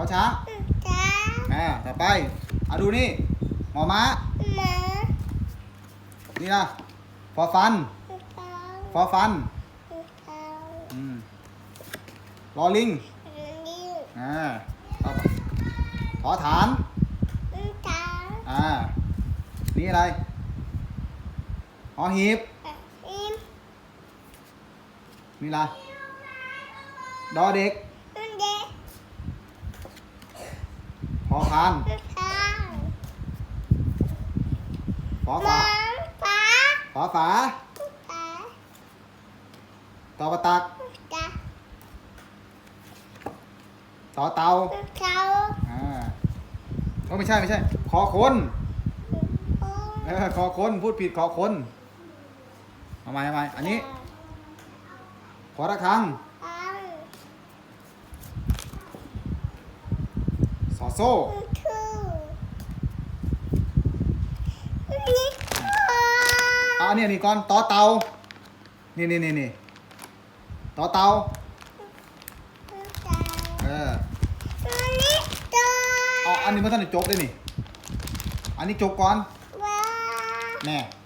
ช้าช้างจ้าอ่าต่อไปเอาดูนี่หมอม้าหมานี่นะฟอฟันเต่าฟอฟันเต่าอืมลอลิงลิงอ่าต่อไปขอฐานเต่าอ่านี่อะไรหอหีบอิมนี่อะไรดอเด็ก เด็ก พอพานเต่าฝอหฝามาป้าฝอฝาป้าตอประตักจ้าต่อเตาเต่าอ่าก็ไม่ใช่ไม่ใช่คอคนโอ้เออคอคนพูดผิดคอคนเอาใหม่เอาใหม่อันนี้ ขอระฆังอัง สอโซ่ทูนี่เอาอันนี้อันนี้ก่อนต่อเตานี่นี่นี่นี่ต่อเตาเออนี่ตัวเอาอันนี้มาท่านได้จบเลยนี่ อันนี้จบก่อนว้าแน่ว